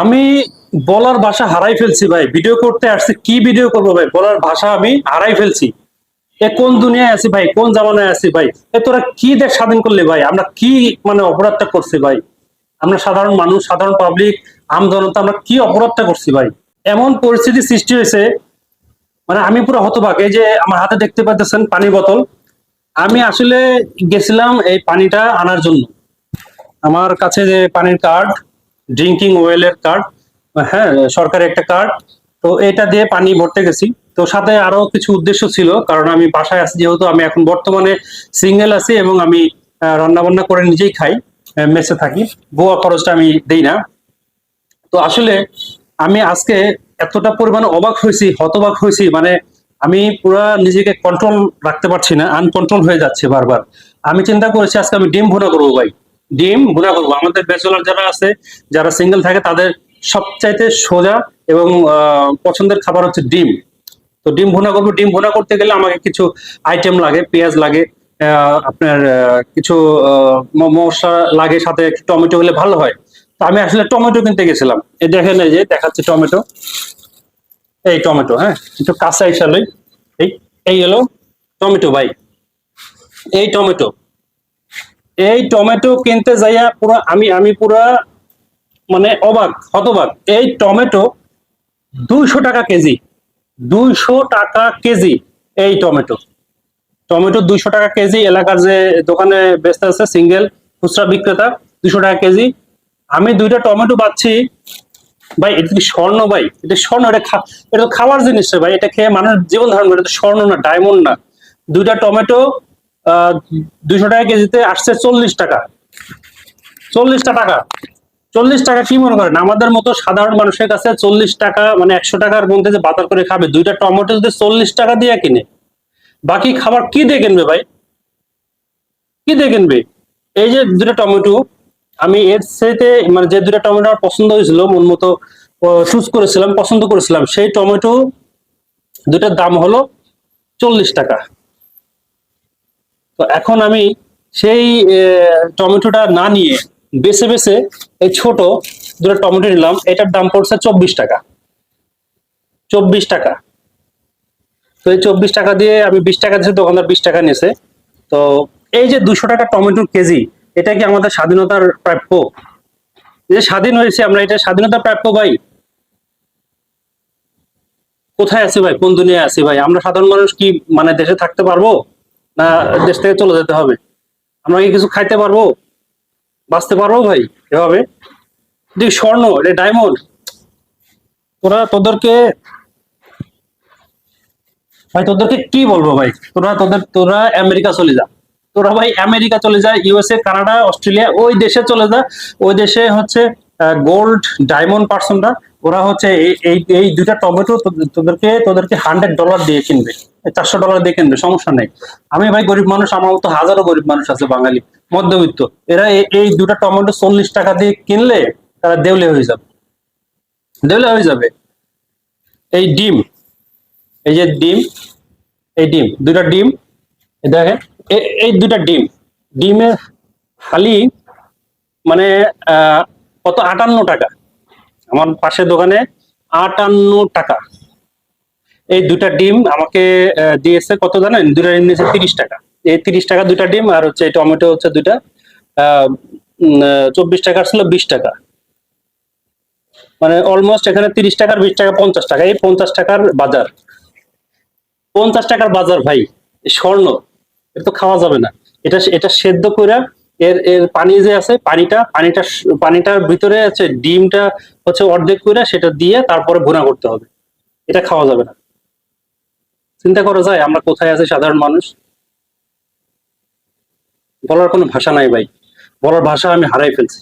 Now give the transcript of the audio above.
আমি বলার ভাষা হারাই ফেলছি ভাই। ভিডিও করতে আসছি, কি ভিডিও করব ভাই? বলার ভাষা আমি হারাই ফেলছি। এ কোন দুনিয়ায় আছি ভাই? কোন জামানায় আছি ভাই? এ তোরা কি দেশ স্বাধীন করলি ভাই? আমরা কি মানে অপরাধটা করছি ভাই? আমরা সাধারণ মানুষ, সাধারণ পাবলিক আম জনতা, আমরা কি অপরাধটা করছি ভাই? এমন পরিস্থিতি সৃষ্টি হয়েছে মানে আমি পুরো হতবাক। এই যে আমার হাতে দেখতে পাচ্ছেন পানি বোতল। আমি আসলে গেছিলাম এই পানিটা আনার জন্য। আমার কাছে যে পানির কার্ড ড্রিঙ্কিং ওয়েলের কার্ড হ্যাঁ সরকারের একটা কার্ড তো এটা দিয়ে পানি ভরতে গেছি। তো সাথে আরও কিছু উদ্দেশ্য ছিল, কারণ আমি বাসায় আছি যেহেতু, আমি এখন বর্তমানে সিঙ্গেল আছি এবং আমি রান্না বান্না করে নিজেই খাই মেসে থাকি। গোয়া খরচটা আমি দেই না। তো আসলে আমি আজকে এতটা পরিমাণে অবাক হয়েছি, হতবাক হয়েছি মানে আমি পুরা নিজেকে কন্ট্রোল রাখতে পারছি না আনকন্ট্রোল হয়ে যাচ্ছে বারবার। আমি চিন্তা করেছি, আজকে আমি ডিম ভুনা করব ভাই। ডিম, ভুনা করব আমাদের ব্যাচেলার যারা আছে, যারা সিঙ্গেল থাকে, তাদের সবচাইতে সোজা এবং পছন্দের খাবার হচ্ছে ডিম। তো ডিম ভুনা করব ডিম ভুনা করতে গেলে আমাকে কিছু আইটেম লাগে, পেঁয়াজ লাগে আপনার কিছু মশলা লাগে, সাথে টমেটো হলে ভালো হয়। তো আমি আসলে টমেটো কিনতে গেছিলাম। এই দেখেন এই যে, দেখাচ্ছে টমেটো। এই টমেটো হ্যাঁ? একটু কাঁচা হিসাবে এই এই হলো টমেটো ভাই। এই টমেটো। এই টমেটো কিনতে যাইয়া পুরো আমি আমি পুরা মানে অবাক, হতবাক। এই টমেটো দুইশো টাকা কেজি, দুইশো টাকা কেজি এই টমেটো। টমেটো দুইশো টাকা কেজি, এলাকার যে দোকানে বেচতে আছে, সিঙ্গেল খুচরা বিক্রেতা, দুইশো টাকা কেজি। আমি দুইটা টমেটো পাচ্ছি ভাই, এটা কি স্বর্ণ ভাই? এটা স্বর্ণ, এটা এটা তো খাওয়ার জিনিস ভাই। এটা খেয়ে মানুষ জীবন ধারণ করে। এটা স্বর্ণ না ডায়মন্ড না। দুইটা টমেটো দুইশো টাকা কেজিতে আসছে চল্লিশ টাকা। চল্লিশটা টাকা। চল্লিশ টাকা কি মনে করেন? আমাদের মতো সাধারণ মানুষের কাছে চল্লিশ টাকা মানে একশো টাকার মধ্যে যে বাজার করে খাবে, দুইটা টমেটো যদি চল্লিশ টাকা দিয়ে কিনে, বাকি খাবার কি দিয়ে কিনবে ভাই? কি দিয়ে কিনবে? এই যে দুটো টমেটো, আমি এর সাথে মানে যে দুটো টমেটো আমার পছন্দ হয়েছিল, মন মতো চুজ করেছিলাম, পছন্দ করেছিলাম, সেই টমেটো দুটার দাম হলো চল্লিশ টাকা। তো এখন আমি সেই টমেটোটা না নিয়ে বেছে বেছে এই ছোট দুটো টমেটো নিলাম। এটার দাম পড়ছে চব্বিশ টাকা। চব্বিশ টাকা। তো এই চব্বিশ টাকা দিয়ে আমি বিশ টাকা দিয়েছি, দোকানদার বিশ টাকা নিয়েছে। তো এই যে দুশো টাকা টমেটোর কেজি, এটা কি আমাদের স্বাধীনতার প্রাপ্য? যে স্বাধীন হয়েছে আমরা, এটা স্বাধীনতার প্রাপ্য ভাই? কোথায় আছি ভাই? কোন দুনিয়ায় আছি ভাই? আমরা সাধারণ মানুষ কি মানে দেশে থাকতে পারব? না, দেশ থেকে চলে যেতে হবে। আমরা কি কিছু খাইতে পারব? বাঁচতে পারব ভাই, এভাবে? স্বর্ণ, এটা ডায়মন্ড তোরা তোদেরকে, ভাই, তোদেরকে কি বলব ভাই? তোরা তোদের, তোরা আমেরিকা চলে যা। তোরা ভাই আমেরিকা চলে যা, ইউএসএ, কানাডা, অস্ট্রেলিয়া, ওই দেশে চলে যা। ওই দেশে হচ্ছে গোল্ড ডায়মন্ড পার্সনরা ওরা হচ্ছে এই- এই দুইটা টমেটো তোদের- তোদেরকে তোদেরকে হান্ড্রেড ডলার দিয়ে কিনবে। চারশো ডলার দিয়ে কিনবে, সমস্যা নেই। আমি ভাই গরিব মানুষ, আমার মতো হাজারো গরিব মানুষ আছে বাঙালি, মধ্যবিত্ত। এরা এই- দুটা টমেটো চল্লিশ টাকা দিয়ে কিনলে তারা দেউলে হয়ে যাবে। দেউলে হয়ে যাবে। এই ডিম, এই যে ডিম, এই ডিম দুটা ডিম দেখেন এই দুটা ডিম। ডিমের খালি মানে কত আটান্ন টাকা। আমার পাশের দোকানে আটান্ন টাকা। এই দুটা ডিম আমাকে দিয়েছে কত জানেন? দুটা ডিম দিয়েছে তিরিশ টাকা। এই তিরিশ টাকা দুটা ডিম আর হচ্ছে টমেটো হচ্ছে দুটা চব্বিশ টাকা ছিল বিশ টাকা। মানে অলমোস্ট এখানে তিরিশ টাকার বিশ টাকা পঞ্চাশ টাকা। এই পঞ্চাশ টাকার বাজার। পঞ্চাশ টাকার বাজার ভাই স্বর্ণ এটা তো খাওয়া যাবে না। এটা এটা সেদ্ধ করে এর এর পানি যে আছে, পানিটা পানিটা পানিটার ভিতরে আছে, ডিমটা হচ্ছে অর্ধেক করে সেটা দিয়ে তারপরে ভুনা করতে হবে। এটা খাওয়া যাবে না। চিন্তা করা যায় আমরা কোথায় আছি সাধারণ মানুষ? বলার কোনো ভাষা নাই ভাই। বলার ভাষা আমি হারাই ফেলছি।